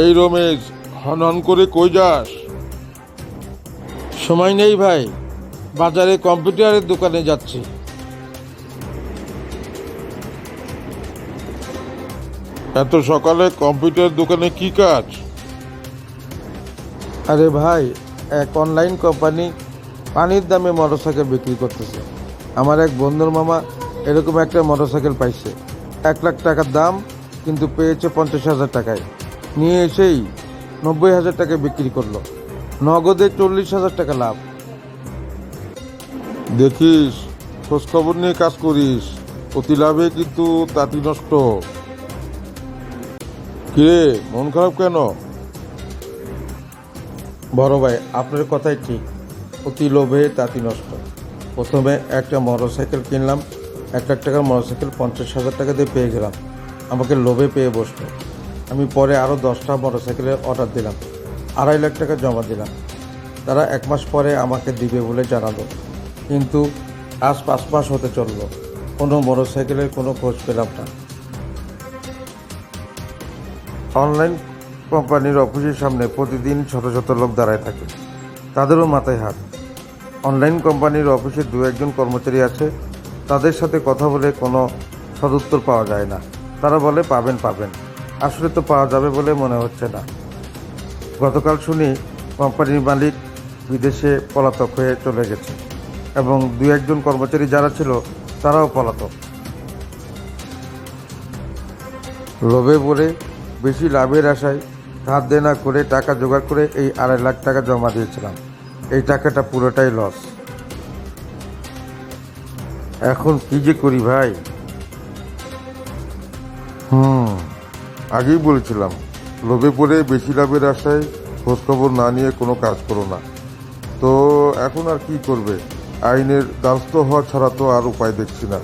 এই রমেশ হন হন করে কই যাস? সময় নেই ভাই, বাজারে কম্পিউটারের দোকানে যাচ্ছি। এত সকালে কম্পিউটার দোকানে কি কাজ? আরে ভাই, এক অনলাইন কোম্পানি পানির দামে মোটরসাইকেল বিক্রি করতেছে। আমার এক বন্ধুর মামা এরকম একটা মোটরসাইকেল পাইছে। এক লাখ টাকার দাম, কিন্তু পেয়েছে পঞ্চাশ হাজার টাকায়। নিয়ে এসেই নব্বই হাজার টাকায় বিক্রি করল। নগদে চল্লিশ হাজার টাকা লাভ। দেখিস, খোঁজ খবর নিয়ে কাজ করিস, অতি লাভে কিন্তু তাঁতি নষ্ট। কিরে, মন খারাপ কেন? বড় ভাই, আপনার কথাই ঠিক। অতি লোভে তাঁতি নষ্ট। প্রথমে একটা মোটরসাইকেল কিনলাম, এক লাখ টাকার মোটরসাইকেল পঞ্চাশ হাজার টাকা দিয়ে পেয়ে গেলাম। আমাকে লোভে পেয়ে বসল। আমি পরে আরও দশটা মোটরসাইকেলের অর্ডার দিলাম। আড়াই লাখ টাকা জমা দিলাম। তারা এক মাস পরে আমাকে দিবে বলে জানালো। কিন্তু আজ পাঁচ মাস হতে চলল। কোনো মোটরসাইকেলের কোনো খোঁজ পেলাম না। অনলাইন কোম্পানির অফিসের সামনে প্রতিদিন শত শত লোক দাঁড়ায় থাকে। তাদেরও মাথায় হাত। অনলাইন কোম্পানির অফিসে দু একজন কর্মচারী আছে। তাদের সাথে কথা বলে কোনো সদুত্তর পাওয়া যায় না। তারা বলে, পাবেন পাবেন। আসলে তো পাওয়া যাবে বলে মনে হচ্ছে না। গতকাল শুনি কোম্পানির মালিক বিদেশে পলাতক হয়ে চলে গেছে এবং দু একজন কর্মচারী যারা ছিল, তারাও পলাতক। লোভে বলে বেশি লাভের আশায় ধার দেনা করে টাকা জোগাড় করে এই আড়াই লাখ টাকা জমা দিয়েছিলাম। এই টাকাটা পুরোটাই লস। এখন কি যে করি ভাই? হুম। আগেই বলেছিলাম, লোভে পড়ে বেশি লাভের আশায় খোঁজখবর না নিয়ে কোনো কাজ করো না। তো এখন আর কি করবে? আইনের দ্বারস্থ হওয়া ছাড়া তো আর উপায় দেখছি না।